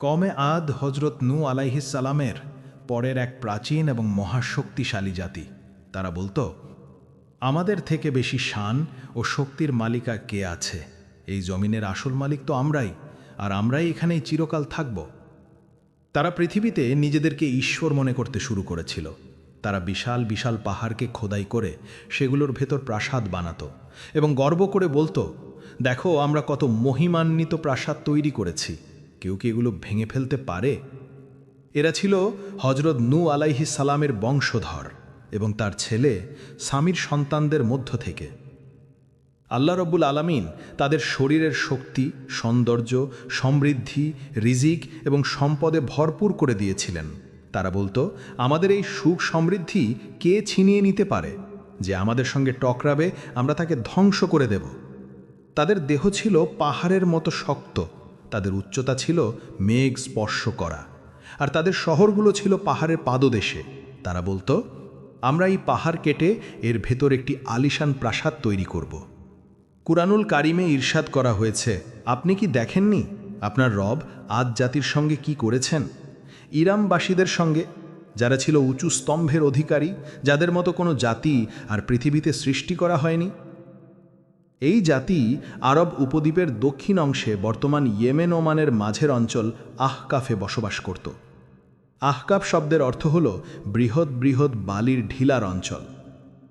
কমে আদ হজরত নু আলাইহিসালামের পরের এক প্রাচীন এবং মহাশক্তিশালী জাতি। তারা বলতো, আমাদের থেকে বেশি শান ও শক্তির মালিকা কে আছে? এই জমিনের আসল মালিক তো আমরাই, আর আমরাই এখানেই চিরকাল থাকব। তারা পৃথিবীতে নিজেদেরকে ঈশ্বর মনে করতে শুরু করেছিল। তারা বিশাল বিশাল পাহাড়কে খোদাই করে সেগুলোর ভেতর প্রাসাদ বানাতো এবং গর্ব করে বলতো, দেখো, আমরা কত মহিমান্বিত প্রাসাদ তৈরি করেছি। কেউ কি এগুলো ভেঙে ফেলতে পারে? এরা ছিল হজরত নু আলাইহি সালামের বংশধর এবং তার ছেলে স্বামীর সন্তানদের মধ্য থেকে। আল্লাহ রব্বুল আলামিন তাদের শরীরের শক্তি, সৌন্দর্য, সমৃদ্ধি, রিজিক এবং সম্পদে ভরপুর করে দিয়েছিলেন। তারা বলতো, আমাদের এই সুখ সমৃদ্ধি কে ছিনিয়ে নিতে পারে? যে আমাদের সঙ্গে টকরাবে, আমরা তাকে ধ্বংস করে দেব। তাদের দেহ ছিল পাহাড়ের মতো শক্ত তাদের উচ্চতা ছিল মেঘ স্পর্শ করা। আর তাদের শহরগুলো ছিল পাহাড়ের পাদদেশে। তারা বলতো, আমরা এই পাহাড় কেটে এর ভেতর একটি আলিশান প্রাসাদ তৈরি করব। কুরআনুল কারিমে ঈর্ষাদ করা হয়েছে। আপনি কি দেখেননি? আপনার রব আদ জাতির সঙ্গে কি করেছেন? ইরামবাসীদের সঙ্গে, যারা ছিল উঁচু স্তম্ভের অধিকারী, যাদের মতো কোনো জাতি আর পৃথিবীতে সৃষ্টি করা হয়নি? এই জাতি আরব উপদ্বীপের দক্ষিণ অংশে বর্তমান ইয়েমেন ওমানের মাঝের অঞ্চল আহকাফে বসবাস করত। আহকাফ শব্দের অর্থ হল বৃহৎ বৃহৎ বালির ঢিলার অঞ্চল।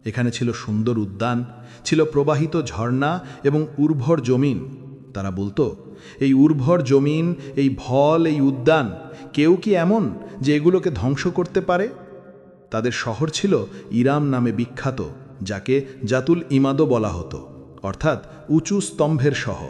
এখানে ছিল সুন্দর উদ্যান, ছিল প্রবাহিত ঝর্ণা এবং উর্বর জমিন। তারা বলতো, এই উর্বর জমিন, এই ভল, এই উদ্যান কেউ কি এমন যে এগুলোকে ধ্বংস করতে পারে? তাদের শহর ছিল ইরাম নামে বিখ্যাত, যাকে জাতুল ইমাদও বলা হতো। অর্থাৎ উঁচু স্তম্ভের সহ।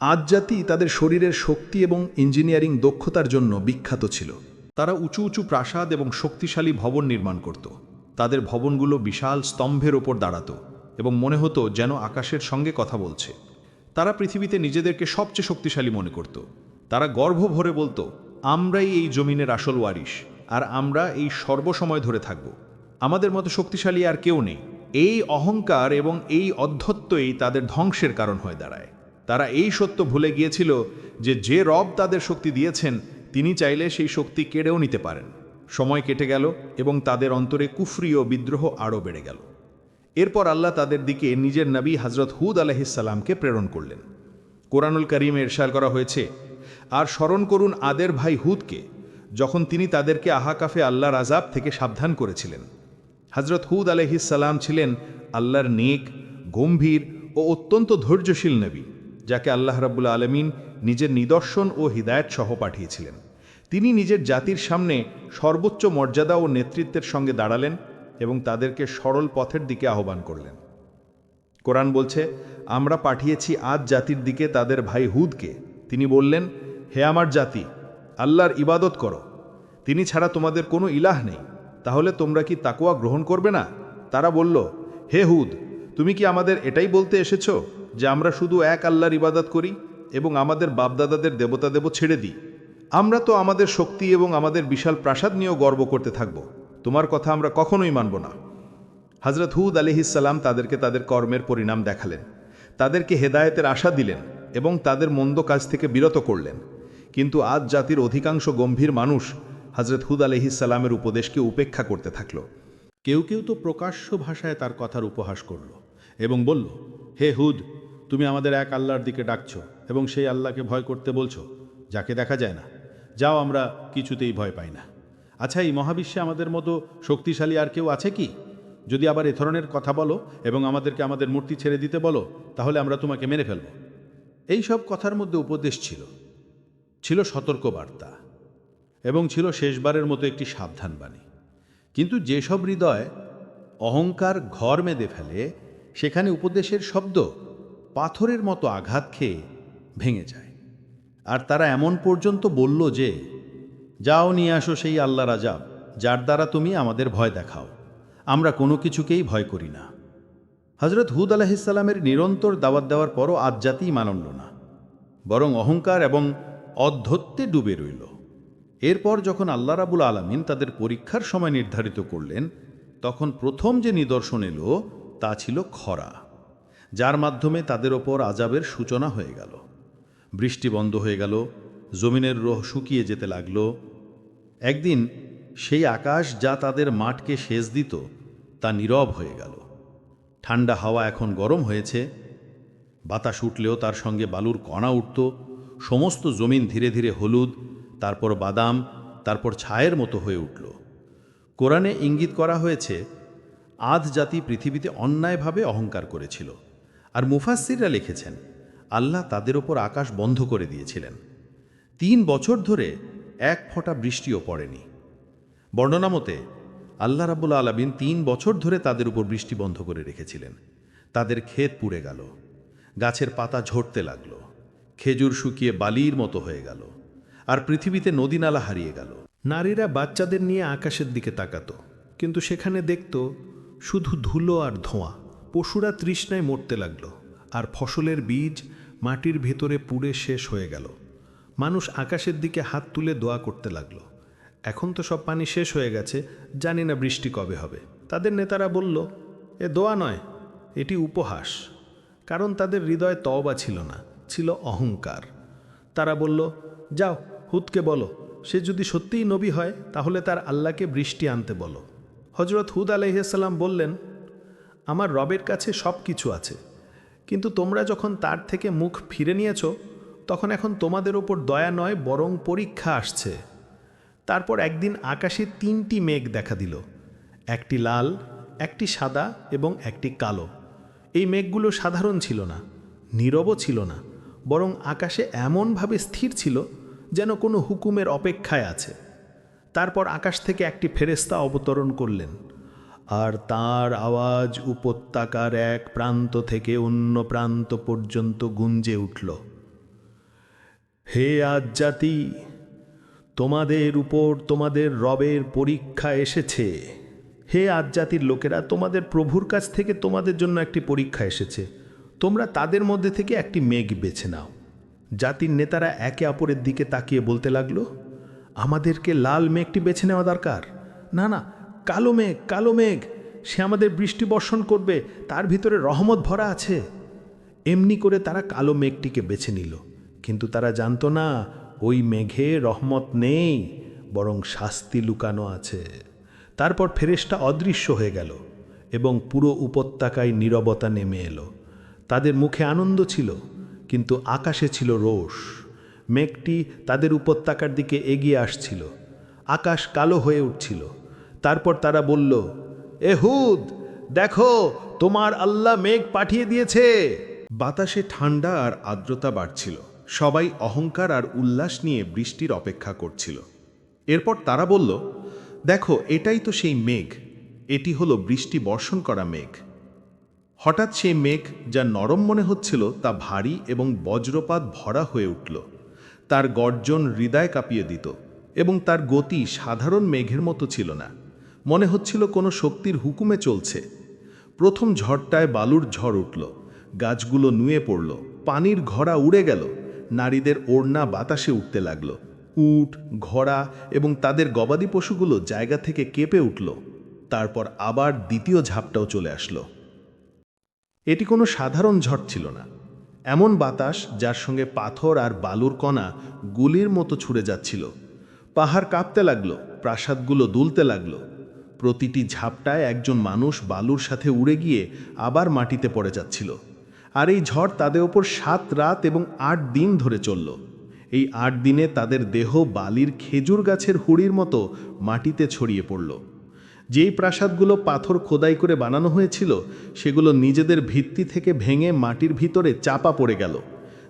আজ জাতি তাদের শরীরের শক্তি এবং ইঞ্জিনিয়ারিং দক্ষতার জন্য বিখ্যাত ছিল। তারা উঁচু উঁচু প্রাসাদ এবং শক্তিশালী ভবন নির্মাণ করত। তাদের ভবনগুলো বিশাল স্তম্ভের ওপর দাঁড়াতো এবং মনে হতো যেন আকাশের সঙ্গে কথা বলছে। তারা পৃথিবীতে নিজেদেরকে সবচেয়ে শক্তিশালী মনে করত। তারা গর্ব ভরে বলতো, আমরাই এই জমিনের আসল ওয়ারিশ, আর আমরা এই সর্বসময় ধরে থাকব। আমাদের মতো শক্তিশালী আর কেউ নেই। এই অহংকার এবং এই অধ্যত্বই তাদের ধ্বংসের কারণ হয়ে দাঁড়ায়। তারা এই সত্য ভুলে গিয়েছিল যে যে রব তাদের শক্তি দিয়েছেন, তিনি চাইলে সেই শক্তি কেড়েও নিতে পারেন। সময় কেটে গেল এবং তাদের অন্তরে কুফরি ও বিদ্রোহ আরও বেড়ে গেল। এরপর আল্লাহ তাদের দিকে নিজের নবী হজরত হুদ আলহিসাল্লামকে প্রেরণ করলেন। কোরআনুল করিমে এরশাল করা হয়েছে, আর স্মরণ করুন আদের ভাই হুদকে, যখন তিনি তাদেরকে আহাকাফে আল্লাহর আজাব থেকে সাবধান করেছিলেন। হজরত হুদ আলহিসাল্লাম ছিলেন আল্লাহর নেক, গম্ভীর ও অত্যন্ত ধৈর্যশীল নবী, যাকে আল্লাহ রাবুল আলমিন নিজের নিদর্শন ও হৃদায়ত সহ পাঠিয়েছিলেন। তিনি নিজের জাতির সামনে সর্বোচ্চ মর্যাদা ও নেতৃত্বের সঙ্গে দাঁড়ালেন এবং তাদেরকে সরল পথের দিকে আহ্বান করলেন। কোরআন বলছে, আমরা পাঠিয়েছি আজ জাতির দিকে তাদের ভাই হুদকে। তিনি বললেন, হে আমার জাতি, আল্লাহর ইবাদত করো। তিনি ছাড়া তোমাদের কোনো ইলাহ নেই। তাহলে তোমরা কি তাকুয়া গ্রহণ করবে না? তারা বলল, হে হুদ, তুমি কি আমাদের এটাই বলতে এসেছ যে আমরা শুধু এক আল্লাহর ইবাদত করি এবং আমাদের বাপদাদাদের দেবতা দেব ছেড়ে দিই? আমরা তো আমাদের শক্তি এবং আমাদের বিশাল প্রাসাদ নিয়েও গর্ব করতে থাকব। তোমার কথা আমরা কখনোই মানব না। হজরত হুদ আলিহিসাল্লাম তাদেরকে তাদের কর্মের পরিণাম দেখালেন। তাদেরকে হেদায়েতের আশা দিলেন এবং তাদের মন্দ কাজ থেকে বিরত করলেন। কিন্তু আজ জাতির অধিকাংশ গম্ভীর মানুষ হজরত হুদ আলহিসাল্লামের উপদেশকে উপেক্ষা করতে থাকল। কেউ কেউ তো প্রকাশ্য ভাষায় তার কথার উপহাস করল এবং বলল, হে হুদ, তুমি আমাদের এক আল্লাহর দিকে ডাকছ এবং সেই আল্লাহকে ভয় করতে বলছো, যাকে দেখা যায় না। যাও, আমরা কিছুতেই ভয় পাই না। আচ্ছা এই মহাবিশ্বে আমাদের মতো শক্তিশালী আর কেউ আছে কি? যদি আবার এ ধরনের কথা বলো এবং আমাদেরকে আমাদের মূর্তি ছেড়ে দিতে বলো, তাহলে আমরা তোমাকে মেরে ফেলব। এই সব কথার মধ্যে উপদেশ ছিল। ছিল সতর্কবার্তা। এবং ছিল শেষবারের মতো একটি সাবধান বাণী। কিন্তু যেসব হৃদয় অহংকার ঘর মেদে ফেলে, সেখানে উপদেশের শব্দ পাথরের মতো আঘাত খেয়ে ভেঙে যায়। আর তারা এমন পর্যন্ত বলল যে, যাও নিয়ে আসো সেই আল্লাহ রাজাব যার দ্বারা তুমি আমাদের ভয় দেখাও। আমরা কোনো কিছুকেই ভয় করি না। হজরত হুদ আলাহিসাল্লামের নিরন্তর দাওয়াত দেওয়ার পরও আজ জাতিই মানল না। বরং অহংকার এবং অধ্যত্বে ডুবে রইল। এরপর যখন আল্লাহ রাবুল আলমিন তাদের পরীক্ষার সময় নির্ধারিত করলেন, তখন প্রথম যে নিদর্শন এলো, তা ছিল খরা, যার মাধ্যমে তাদের ওপর আজাবের সূচনা হয়ে গেল। বৃষ্টি বন্ধ হয়ে গেল, জমিনের রোহ শুকিয়ে যেতে লাগল। একদিন সেই আকাশ যা তাদের মাঠকে সেচ দিত, তা নীরব হয়ে গেল। ঠান্ডা হাওয়া এখন গরম হয়েছে। বাতাস উঠলেও তার সঙ্গে বালুর কণা উঠত। সমস্ত জমিন ধীরে ধীরে হলুদ তারপর বাদাম, তারপর ছায়ের মতো হয়ে উঠল। কোরআনে ইঙ্গিত করা হয়েছে, আধ জাতি পৃথিবীতে অন্যায়ভাবে অহংকার করেছিল। আর মুফাসসিররা লিখেছেন, আল্লাহ তাদের ওপর আকাশ বন্ধ করে দিয়েছিলেন। তিন বছর ধরে এক ফোঁটা বৃষ্টিও পড়েনি। বর্ণনা মতে, আল্লাহ রাবুল আলমিন তিন বছর ধরে তাদের উপর বৃষ্টি বন্ধ করে রেখেছিলেন। তাদের ক্ষেত পুড়ে গেল। গাছের পাতা ঝরতে লাগল। খেজুর শুকিয়ে বালির মতো হয়ে গেল। আর পৃথিবীতে নদীনালা হারিয়ে গেল। নারীরা বাচ্চাদের নিয়ে আকাশের দিকে তাকাতো, কিন্তু সেখানে দেখত শুধু ধুলো আর ধোঁয়া। পশুরা তৃষ্ণায় মরতে লাগল, আর ফসলের বীজ মাটির ভেতরে পুড়ে শেষ হয়ে গেল। মানুষ আকাশের দিকে হাত তুলে দোয়া করতে লাগল। এখন তো সব পানি শেষ হয়ে গেছে, জানি না বৃষ্টি কবে হবে। তাদের নেতারা বলল, এ দোয়া নয়, এটি উপহাস। কারণ তাদের হৃদয়ে তওবা ছিল না, ছিল অহংকার। তারা বলল, যাও হুদকে বলো, সে যদি সত্যিই নবী হয়, তাহলে তার আল্লাহকে বৃষ্টি আনতে বলো। হজরত হুদ আলহিসাল্লাম বললেন, আমার রবের কাছে সব কিছু আছে, কিন্তু তোমরা যখন তার থেকে মুখ ফিরে নিয়েছ, তখন এখন তোমাদের ওপর দয়া নয়, বরং পরীক্ষা আসছে। তারপর একদিন আকাশে তিনটি মেঘ দেখা দিল, একটি লাল, একটি সাদা এবং একটি কালো। এই মেঘগুলো সাধারণ ছিল না, নীরবও ছিল না, বরং আকাশে এমনভাবে স্থির ছিল যেন কোনো হুকুমের অপেক্ষায় আছে। তারপর আকাশ থেকে একটি ফেরেস্তা অবতরণ করলেন। আর তার আওয়াজ উপত্যকার এক প্রান্ত থেকে অন্য প্রান্ত পর্যন্ত গুঞ্জে উঠল। হে আজ জাতি তোমাদের উপর তোমাদের রবের পরীক্ষা এসেছে। হে আজ জাতির লোকেরা, তোমাদের প্রভুর কাছ থেকে তোমাদের জন্য একটি পরীক্ষা এসেছে। তোমরা তাদের মধ্যে থেকে একটি মেঘ বেছে নাও। জাতির নেতারা একে অপরের দিকে তাকিয়ে বলতে লাগল, আমাদেরকে লাল মেঘটি বেছে নেওয়া দরকার। না না, কালো মেঘ কালো মেঘ। সে আমাদের বৃষ্টি বর্ষণ করবে, তার ভিতরে রহমত ভরা আছে। এমনি করে তারা কালো মেঘটিকে বেছে নিল। কিন্তু তারা জানতো না, ওই মেঘে রহমত নেই, বরং শাস্তি লুকানো আছে। তারপর ফেরেশটা অদৃশ্য হয়ে গেল এবং পুরো উপত্যকায় নীরবতা নেমে এলো। তাদের মুখে আনন্দ ছিল। কিন্তু আকাশে ছিল রোষ। মেঘটি তাদের উপত্যকার দিকে এগিয়ে আসছিল। আকাশ কালো হয়ে উঠছিল। তারপর তারা বলল এহুদ দেখো, তোমার আল্লাহ মেঘ পাঠিয়ে দিয়েছে। বাতাসে ঠান্ডা আর আর্দ্রতা বাড়ছিল। সবাই অহংকার আর উল্লাস নিয়ে বৃষ্টির অপেক্ষা করছিল। এরপর তারা বলল, দেখো, এটাই তো সেই মেঘ। এটি হলো বৃষ্টি বর্ষণ করা মেঘ। হঠাৎ সেই মেঘ যা নরম মনে হচ্ছিল তা ভারী এবং বজ্রপাত ভরা হয়ে উঠল। তার গর্জন হৃদয় কাঁপিয়ে দিত এবং তার গতি সাধারণ মেঘের মতো ছিল না। মনে হচ্ছিল কোনো শক্তির হুকুমে চলছে। প্রথম ঝড়টায় বালুর ঝড় উঠল, গাছগুলো নুয়ে পড়ল, পানির ঘোড়া উড়ে গেল, নারীদের ওড়না বাতাসে উঠতে লাগল। উট, ঘোড়া এবং তাদের গবাদি পশুগুলো জায়গা থেকে কেঁপে উঠল। তারপর আবার দ্বিতীয় ঝাপটাও চলে আসলো। এটি কোনো সাধারণ ঝড় ছিল না। এমন বাতাস যার সঙ্গে পাথর আর বালুর কণা গুলির মতো ছুড়ে যাচ্ছিল। পাহাড় কাঁপতে লাগল, প্রাসাদগুলো দুলতে লাগল। প্রতিটি ঝাপটায় একজন মানুষ বালুর সাথে উড়ে গিয়ে আবার মাটিতে পড়ে যাচ্ছিল। আর এই ঝড় তাদের ওপর সাত রাত এবং আট দিন ধরে চলল। এই আট দিনে তাদের দেহ বালির খেজুর গাছের হুড়ির মতো মাটিতে ছড়িয়ে পড়ল। যেই প্রাসাদগুলো পাথর খোদাই করে বানানো হয়েছিল, সেগুলো নিজেদের ভিত্তি থেকে ভেঙে মাটির ভিতরে চাপা পড়ে গেল।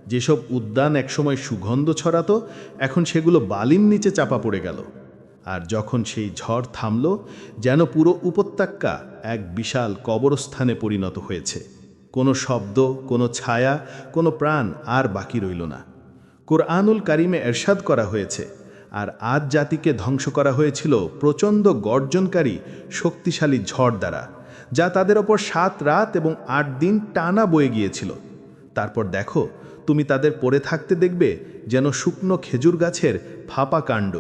যেসব উদ্যান একসময় সুগন্ধ ছড়াতো, এখন সেগুলো বালির নিচে চাপা পড়ে গেল। আর যখন সেই ঝড় থামল, যেন পুরো উপত্যকা এক বিশাল কবরস্থানে পরিণত হয়েছে। কোনো শব্দ, কোনো ছায়া, কোনো প্রাণ আর বাকি রইল না। কোরআনুল কারিমে এরশাদ করা হয়েছে আর আজ জাতিকে ধ্বংস করা হয়েছিল প্রচণ্ড গর্জনকারী, শক্তিশালী ঝড় দ্বারা, যা তাদের ওপর সাত রাত এবং আট দিন টানা বয়ে গিয়েছিল। তারপর দেখো, তুমি তাদের পড়ে থাকতে দেখবে যেন শুকনো খেজুর গাছের ফাঁপা কাণ্ড।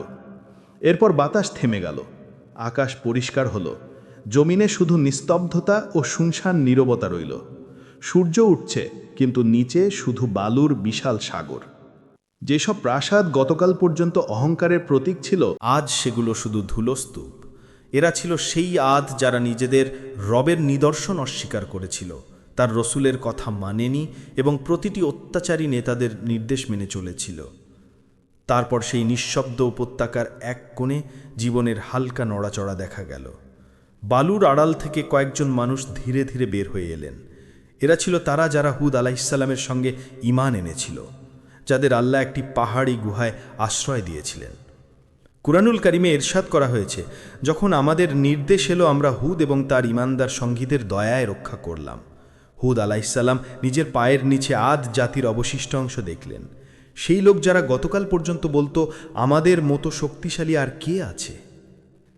এরপর বাতাস থেমে গেল, আকাশ পরিষ্কার হলো, জমিনে শুধু নিস্তব্ধতা ও শুনশান নীরবতা রইল। সূর্য উঠছে, কিন্তু নিচে শুধু বালুর বিশাল সাগর। যেসব প্রাসাদ গতকাল পর্যন্ত অহংকারের প্রতীক ছিল, আজ সেগুলো শুধু ধুলোস্তূপ। এরা ছিল সেই আদ যারা নিজেদের রবের নিদর্শন অস্বীকার করেছিল। তার রসুলের কথা মানেনি এবং প্রতিটি অত্যাচারী নেতাদের নির্দেশ মেনে চলেছিল। তারপর সেই নিঃশব্দ উপত্যকার এক কোণে জীবনের হালকা নড়াচড়া দেখা গেল। বালুর আড়াল থেকে কয়েকজন মানুষ ধীরে ধীরে বের হয়ে এলেন। এরা ছিল তারা যারা হুদ আলাইসাল্লামের সঙ্গে ইমান এনেছিল। যাদের আল্লাহ একটি পাহাড়ি গুহায় আশ্রয় দিয়েছিলেন। কুরআনুল কারিমে এরশাদ করা হয়েছে, যখন আমাদের নির্দেশ এলো আমরা হুদ এবং তার ইমানদার সঙ্গীদের দয়ায় রক্ষা করলাম। হুদ আলাইসাল্লাম নিজের পায়ের নিচে আদ জাতির অবশিষ্ট অংশ দেখলেন। সেই লোক যারা গতকাল পর্যন্ত বলতো, আমাদের মতো শক্তিশালী আর কে আছে?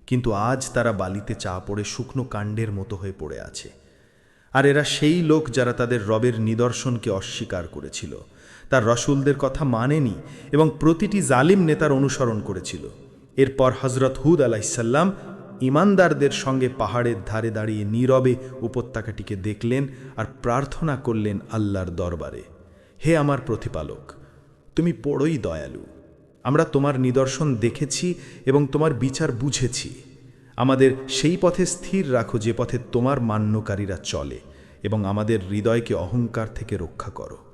কিন্তু আজ তারা বালিতে চা পড়ে শুকনো কাণ্ডের মতো হয়ে পড়ে আছে। আর এরা সেই লোক যারা তাদের রবের নিদর্শনকে অস্বীকার করেছিল। তার রসুলদের কথা মানেনি এবং প্রতিটি জালিম নেতার অনুসরণ করেছিল। এরপর হজরত হুদ আলাইসাল্লাম ইমানদারদের সঙ্গে পাহাড়ের ধারে দাঁড়িয়ে নীরবে উপত্যকাটিকে দেখলেন আর প্রার্থনা করলেন আল্লাহর দরবারে, হে আমার প্রতিপালক, তুমি বড়ই দয়ালু। আমরা তোমার নিদর্শন দেখেছি এবং তোমার বিচার বুঝেছি। আমাদের সেই পথে স্থির রাখো যে পথে তোমার মান্যকারীরা চলে এবং আমাদের হৃদয়কে অহংকার থেকে রক্ষা করো।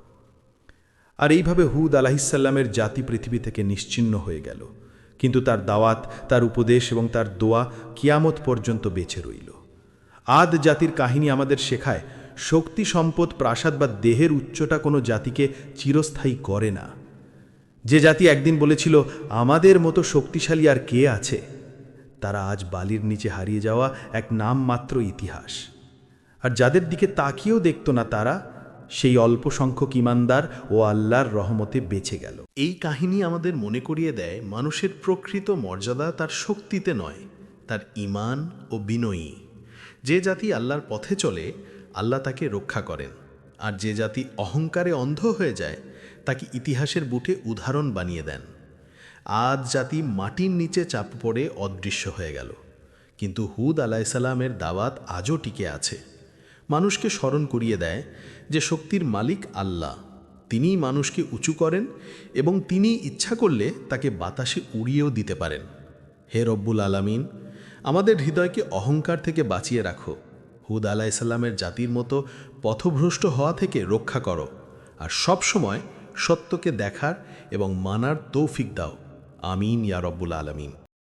আর এইভাবে হুদ আলাহিসাল্লামের জাতি পৃথিবী থেকে নিশ্চিন্ন হয়ে গেল। কিন্তু তার দাওয়াত, তার উপদেশ এবং তার দোয়া কিয়ামত পর্যন্ত বেঁচে রইল। আদ জাতির কাহিনী আমাদের শেখায়, শক্তি, সম্পদ, প্রাসাদ বা দেহের উচ্চটা কোনো জাতিকে চিরস্থায়ী করে না। যে জাতি একদিন বলেছিল, আমাদের মতো শক্তিশালী আর কে আছে? তারা আজ বালির নিচে হারিয়ে যাওয়া এক নামমাত্র ইতিহাস। আর যাদের দিকে তাকিয়েও দেখত না তারা সেই অল্প সংখ্যক ইমানদার ও আল্লাহর রহমতে বেঁচে গেল। এই কাহিনী আমাদের মনে করিয়ে দেয়, মানুষের প্রকৃত মর্যাদা তার শক্তিতে নয়, তার ইমান ও বিনয়ী। যে জাতি আল্লাহর পথে চলে, আল্লাহ তাকে রক্ষা করেন। আর যে জাতি অহংকারে অন্ধ হয়ে যায়, তাকে ইতিহাসের বুটে উদাহরণ বানিয়ে দেন। আজ জাতি মাটির নিচে চাপ পড়ে অদৃশ্য হয়ে গেল। কিন্তু হুদ আলাইসাল্লামের দাওয়াত আজও টিকে আছে। মানুষকে স্মরণ করিয়ে দেয় যে শক্তির মালিক আল্লাহ। তিনিই মানুষকে উঁচু করেন এবং তিনি ইচ্ছা করলে তাকে বাতাসে উড়িয়েও দিতে পারেন। হে রব্বুল আলামিন, আমাদের হৃদয়কে অহংকার থেকে বাঁচিয়ে রাখো। হুদ আলাইসাল্লামের জাতির মতো পথভ্রষ্ট হওয়া থেকে রক্ষা করো আর সব সময় সত্যকে দেখার এবং মানার তৌফিক দাও। আমিন ইয়া রব্বুল আলামিন।